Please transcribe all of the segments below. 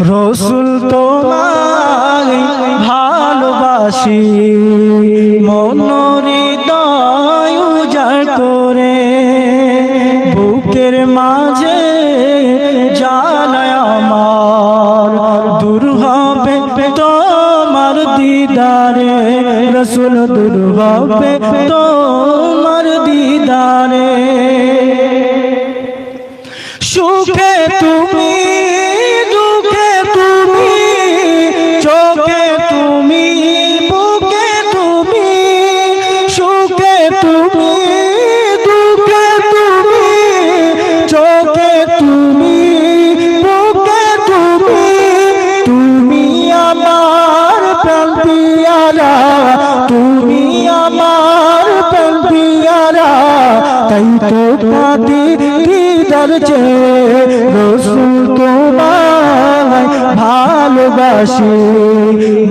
রসুল তোমায় ভালোবাসি মনোহৃদয় উজাড় করে, বুকের মাঝে জানায় আমার, দূর হবে তোমার দিদারে, রসুল দূর হবে তোমার দিদারে। পাতি দিদার যে রসুল তোমায় ভালোবাসি।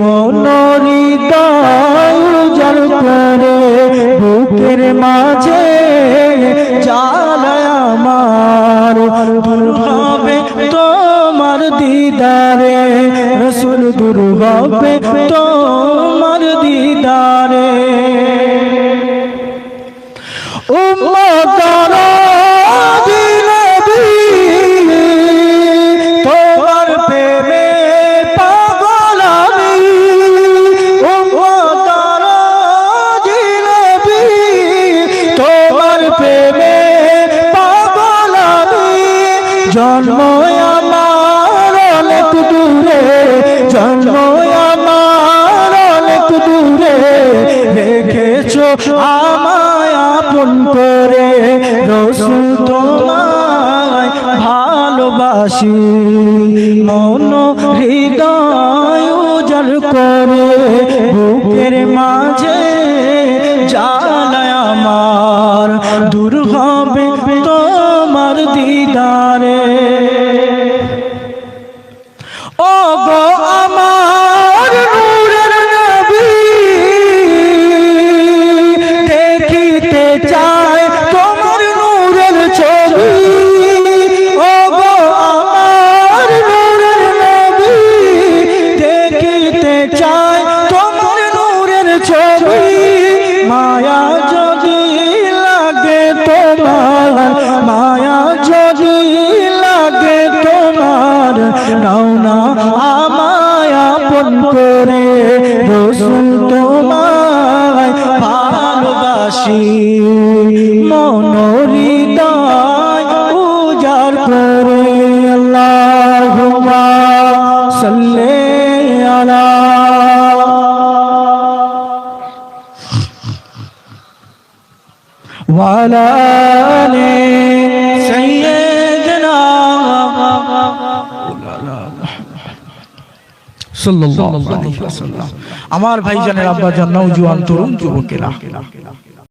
মনোহৃদয় উজাড় করে বুকের মাঝে জ্বালায় আমার, দূর হবে তোমার দিদারে। রসুল দূর হবে তোমার দিদারে। জন্ম আমার অনেক দূরে, জন্ম আমার অনেক দূরে। রেখেছো আমায় আপন করে, রসুল তোমায় ভালোবাসি। মন হৃদয় করে, বুকের মাঝে চাই তোমার নূরের ছবি। মায়া যদি লাগে তোমার, মায়া যদি লাগে তোমার, নাও না আমায় আপন করে। রসুল তোমায় ভালোবাসি। وعلى آل سيدنا সাল্লাল্লাহু আলাইহি ওয়াসাল্লাম আমার ভাইজানের আব্বা জান নওজোয়ান তরুণ যুবকেরা